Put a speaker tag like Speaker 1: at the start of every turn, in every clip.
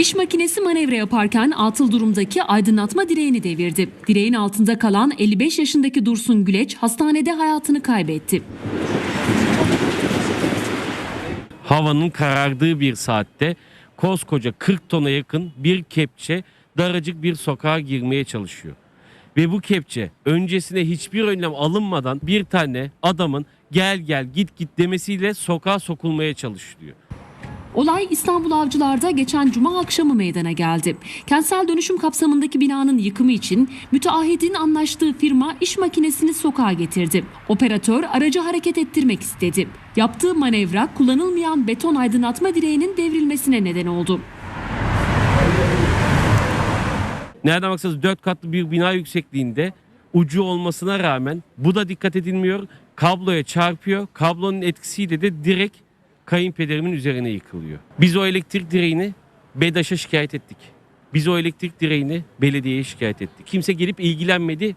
Speaker 1: İş makinesi manevra yaparken atıl durumdaki aydınlatma direğini devirdi. Direğin altında kalan 55 yaşındaki Dursun Güleç hastanede hayatını kaybetti.
Speaker 2: havanın karardığı bir saatte koskoca 40 tona yakın bir kepçe daracık bir sokağa girmeye çalışıyor. Ve bu kepçe öncesine hiçbir önlem alınmadan bir tane adamın gel gel git git demesiyle sokağa sokulmaya çalışılıyor.
Speaker 1: Olay İstanbul Avcılar'da geçen cuma akşamı meydana geldi. Kentsel dönüşüm kapsamındaki binanın yıkımı için müteahhidin anlaştığı firma iş makinesini sokağa getirdi. Operatör aracı hareket ettirmek istedi. Yaptığı manevra kullanılmayan beton aydınlatma direğinin devrilmesine neden oldu.
Speaker 2: Nereden baksanız 4 katlı bir bina yüksekliğinde ucu olmasına rağmen bu da dikkat edilmiyor. Kabloya çarpıyor. Kablonun etkisiyle de direkt kayınpederimin üzerine yıkılıyor. Biz o elektrik direğini BEDAŞ'a şikayet ettik. Biz o elektrik direğini belediyeye şikayet ettik. Kimse gelip ilgilenmedi.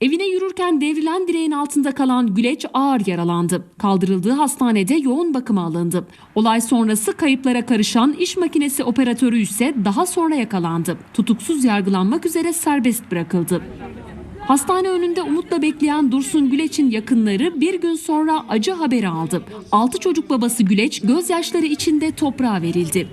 Speaker 1: Evine yürürken devrilen direğin altında kalan Güleç ağır yaralandı. Kaldırıldığı hastanede yoğun bakıma alındı. Olay sonrası kayıplara karışan iş makinesi operatörü ise daha sonra yakalandı. Tutuksuz yargılanmak üzere serbest bırakıldı. Hastane önünde umutla bekleyen Dursun Güleç'in yakınları bir gün sonra acı haberi aldı. 6 çocuk babası Güleç gözyaşları içinde toprağa verildi.